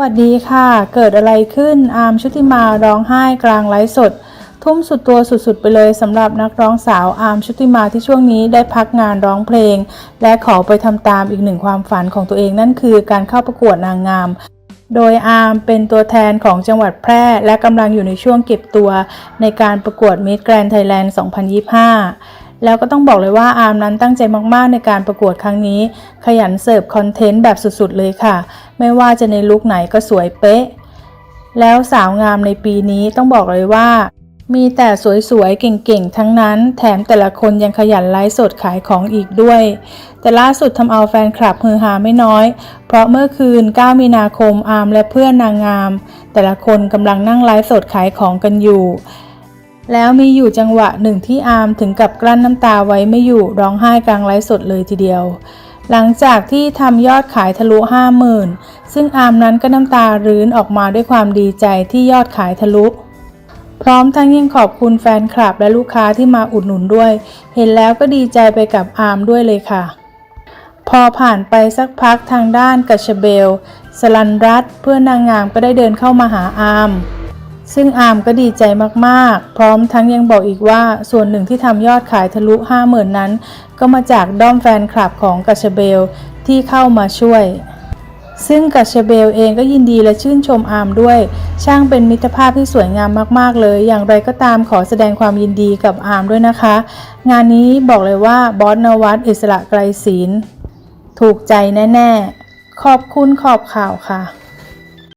วัสดีค่ะ เกิดอะไรขึ้น อาร์มชุติมาร้องไห้กลางไลฟ์สด ทุ่มสุดตัวสุดๆ ไปเลยสำหรับนักร้องสาวอาร์มชุติมาที่ช่วงนี้ได้พักงานร้องเพลง และขอไปทำตามอีกหนึ่งความฝันของตัวเองนั่นคือการเข้าประกวดนางงาม โดยอาร์มเป็นตัวแทนของจังหวัดแพร่ และกำลังอยู่ในช่วงเก็บตัวในการประกวด Miss Grand Thailand 2025 แล้วก็ต้องบอกเลยว่าอาร์มนั้นตั้งใจมากๆในการประกวดครั้งนี้ ขยันเสิร์ฟคอนเทนต์แบบสุดๆเลยค่ะ ไม่ว่าจะในลุคไหนก็สวยเป๊ะ แล้วสาวงามในปีนี้ต้องบอกเลยว่า มีแต่สวยๆ เก่งๆ ทั้งนั้น แถมแต่ละคนยังขยันไลฟ์สดขายของอีกด้วย แต่ล่าสุดทำเอาแฟนคลับฮือฮาไม่น้อย เพราะเมื่อคืน 9 มีนาคมอาร์มและเพื่อนนางงาม แต่ละคนกำลังนั่งไลฟ์สดขายของกันอยู่ แล้วมีอยู่จังหวะหนึ่งที่อาร์มถึงกับกลั้นน้ำตาไว้ไม่อยู่ร้องไห้กลางไลฟ์สดเลยทีเดียว หลังจากที่ทำยอดขายทะลุ50,000ซึ่งอาร์มนั้นก็น้ำตารื้นออกมาด้วยความดีใจที่ยอดขายทะลุ พร้อมทั้งยังขอบคุณแฟนคลับและลูกค้าที่มาอุดหนุนด้วย เห็นแล้วก็ดีใจไปกับอาร์มด้วยเลยค่ะ พอผ่านไปสักพักทางด้านกัชเบล สลันรัตเพื่อนนางงามก็ได้เดินเข้ามาหาอาร์ม ซึ่งอาร์มก็ดีใจมากๆ พร้อมทั้งยังบอกอีกว่าส่วนหนึ่งที่ทำยอดขายทะลุ 50,000 นั้น ก็มาจากด้อมแฟนคลับของกัชเบลที่เข้ามาช่วย ซึ่งกัชเบลเองก็ยินดีและชื่นชมอาร์มด้วย ช่างเป็นมิตรภาพที่สวยงามมากๆเลย อย่างไรก็ตามขอแสดงความยินดีกับอาร์มด้วยนะคะ งานนี้บอกเลยว่าบอสนวัตอิสระไกรศีลถูกใจแน่ ๆ ขอบคุณขอบข่าวค่ะ